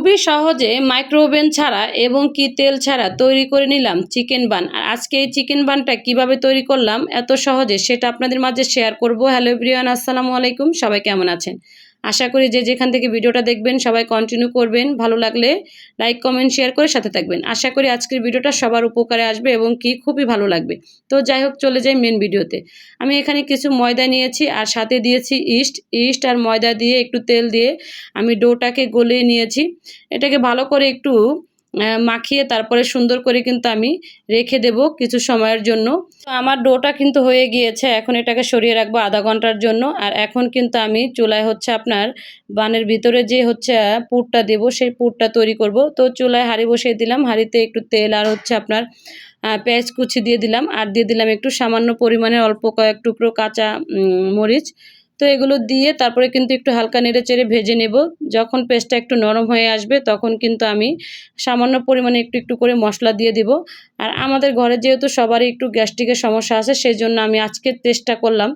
খুবই সহজে মাইক্রোওভেন ছাড়া এবং কি তেল ছাড়া তৈরি করে নিলাম চিকেন বান। আর আজকে এই চিকেন বানটা কীভাবে তৈরি করলাম, এত সহজে সেটা আপনাদের মাঝে শেয়ার করব। হ্যালো ব্রিয়ান আসসালামু আলাইকুম, সবাই কেমন আছেন? আশা করি যে যেখান থেকে ভিডিওটা দেখবেন সবাই কন্টিনিউ করবেন। ভালো লাগলে লাইক কমেন্ট শেয়ার করে সাথে থাকবেন। আশা করি আজকের ভিডিওটা সবার উপকারে আসবে এবং কি খুবই ভালো লাগবে। তো যাই হোক, চলে যাই মেন ভিডিওতে। আমি এখানে কিছু ময়দা নিয়েছি আর সাথে দিয়েছি ইস্ট ইস্ট আর ময়দা দিয়ে একটু তেল দিয়ে আমি ডোটাকে গলিয়ে নিয়েছি। এটাকে ভালো করে একটু মাখিয়ে তারপরে সুন্দর করে কিন্তু আমি রেখে দেব কিছু সময়ের জন্য। তো আমার ডোটা কিন্তু হয়ে গিয়েছে, এখন এটাকে সরিয়ে রাখব আধা ঘণ্টার জন্য। আর এখন কিন্তু আমি চুলায় হচ্ছে আপনার বানের ভিতরে যে হচ্ছে পুরটা দেব, সেই পুরটা তৈরি করব। তো চুলায় হাঁড়ি বসিয়ে দিলাম, হাঁড়িতে একটু তেল আর হচ্ছে আপনার পেঁয়াজ কুচি দিয়ে দিলাম। আর দিয়ে দিলাম একটু সামান্য পরিমাণে অল্প কয়েক টুকরো কাঁচা মরিচ। তো এগুলো দিয়ে তারপরে কিন্তু একটু হালকা নেড়ে চেড়ে ভেজে নেব। যখন পেস্টটা একটু নরম হয়ে আসবে তখন কিন্তু আমি সামান্য পরিমাণে একটু একটু করে মশলা দিয়ে দিব। আর আমাদের ঘরে যেহেতু সবারই একটু গ্যাস্ট্রিকের সমস্যা আছে সেই জন্য আমি আজকে চেষ্টা করলাম।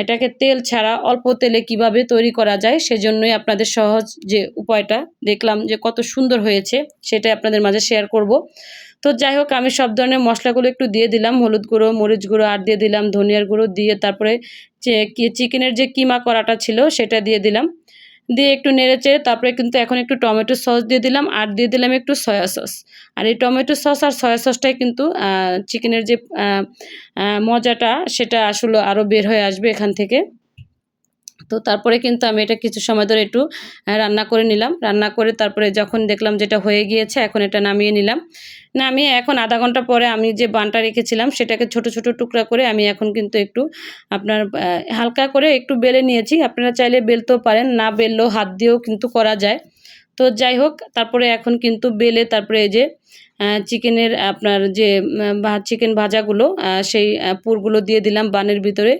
এটাকে তেল ছাড়া অল্প তেলে কীভাবে তৈরি করা যায় সেজন্যই আপনাদের সহজ যে উপায়টা দেখলাম যে কত সুন্দর হয়েছে সেটাই আপনাদের মাঝে শেয়ার করব। তো যাই হোক, আমি সব ধরনের মশলাগুলো একটু দিয়ে দিলাম। হলুদ গুঁড়ো, মরিচ গুঁড়ো আর দিয়ে দিলাম, ধনিয়ার গুঁড়ো দিয়ে তারপরে চিকেনের যে কিমা করাটা ছিল সেটা দিয়ে দিলাম। দিয়ে একটু নেড়ে চেড়ে তারপরে কিন্তু এখন একটু টমেটো সস দিয়ে দিলাম আর দিয়ে দিলাম একটু সয়া সস। আর এই টমেটো সস আর সয়া সসটাই কিন্তু চিকেনের যে মজাটা সেটা আসলে আরও বের হয়ে আসবে এখান থেকে। তো তারপরে কিন্তু আমি এটা কিছু সময় ধরে একটু রান্না করে নিলাম। রান্না করে তারপরে যখন দেখলাম যেটা হয়ে গিয়েছে, এখন এটা নামিয়ে নিলাম। নামিয়ে এখন আধা ঘণ্টা পরে আমি যে বানটা রেখেছিলাম, সেটাকে ছোট ছোট টুকরা করে আমি এখন কিন্তু একটু আপনার হালকা করে একটু বেলে নিয়েছি। আপনারা চাইলে বেলতেও পারেন, না বেললেও হাত দিয়েও কিন্তু করা যায়। তো যাই হোক, তারপরে এখন কিন্তু বেলে তারপরে এই যে চিকেনের আপনার যে চিকেন ভাজাগুলো সেই পুরগুলো দিয়ে দিলাম বানের ভিতরে।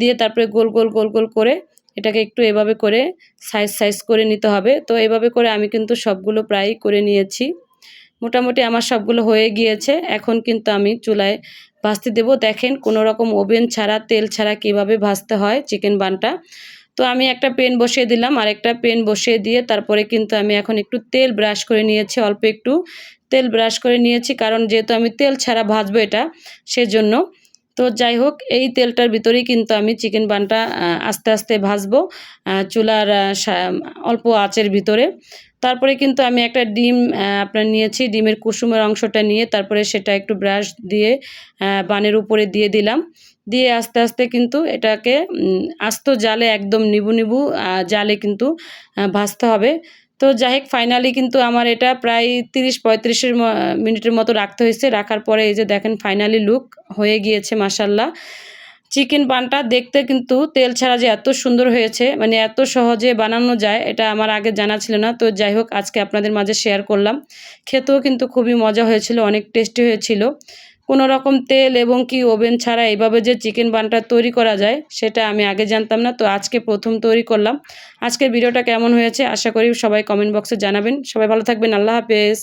দিয়ে তারপরে গোল গোল গোল গোল করে এটাকে একটু এভাবে করে সাইজ সাইজ করে নিতে হবে। তো এভাবে করে আমি কিন্তু সবগুলো প্রায় করে নিয়েছি। মোটামুটি আমার সবগুলো হয়ে গিয়েছে। এখন কিন্তু আমি চুলায় ভাজতে দেবো। দেখেন কোনো রকম ওভেন ছাড়া, তেল ছাড়া কীভাবে ভাজতে হয় চিকেন বানটা তো আমি একটা পেন বসিয়ে দিলাম। আর একটা পেন বসিয়ে দিয়ে তারপরে কিন্তু আমি এখন একটু তেল ব্রাশ করে নিয়েছি, অল্প একটু তেল ব্রাশ করে নিয়েছি। কারণ যেহেতু আমি তেল ছাড়া ভাজবো এটা, সেজন্য তো যাই হোক, এই তেলটার ভিতরেই কিন্তু আমি চিকেন বানটা আস্তে আস্তে ভাজবো চুলার অল্প আঁচের ভিতরে। তারপরে কিন্তু আমি একটা ডিম আপনার নিয়েছি, ডিমের কুসুমের অংশটা নিয়ে তারপরে সেটা একটু ব্রাশ দিয়ে বানের উপরে দিয়ে দিলাম। দিয়ে আস্তে আস্তে কিন্তু এটাকে আস্ত জালে একদম নিবু নিবু জালে কিন্তু ভাজতে হবে। তো যাই হোক ফাইনালি কিন্তু আমার এটা প্রায় তিরিশ পঁয়ত্রিশের মিনিটের মতো রাখতে হয়েছে। রাখার পরে এই যে দেখেন ফাইনালি লুক হয়ে গিয়েছে মাসাল্লাহ চিকেন পানটা দেখতে কিন্তু তেল ছাড়া যে এত সুন্দর হয়েছে মানে এত সহজে বানানো যায়, এটা আমার আগে জানা ছিল না। তো যাই হোক আজকে আপনাদের মাঝে শেয়ার করলাম। খেতেও কিন্তু খুবই মজা হয়েছিল, অনেক টেস্টি হয়েছিল। কোনো রকম তেল এবং কি ওভেন ছাড়া এইভাবে যে চিকেন বানটা তৈরি করা যায়, সেটা আমি আগে জানতাম না। তো আজকে প্রথম তৈরি করলাম। আজকের ভিডিওটা কেমন হয়েছে আশা করি সবাই কমেন্ট বক্সে জানাবেন। সবাই ভালো থাকবেন। আল্লাহ হাফেজ।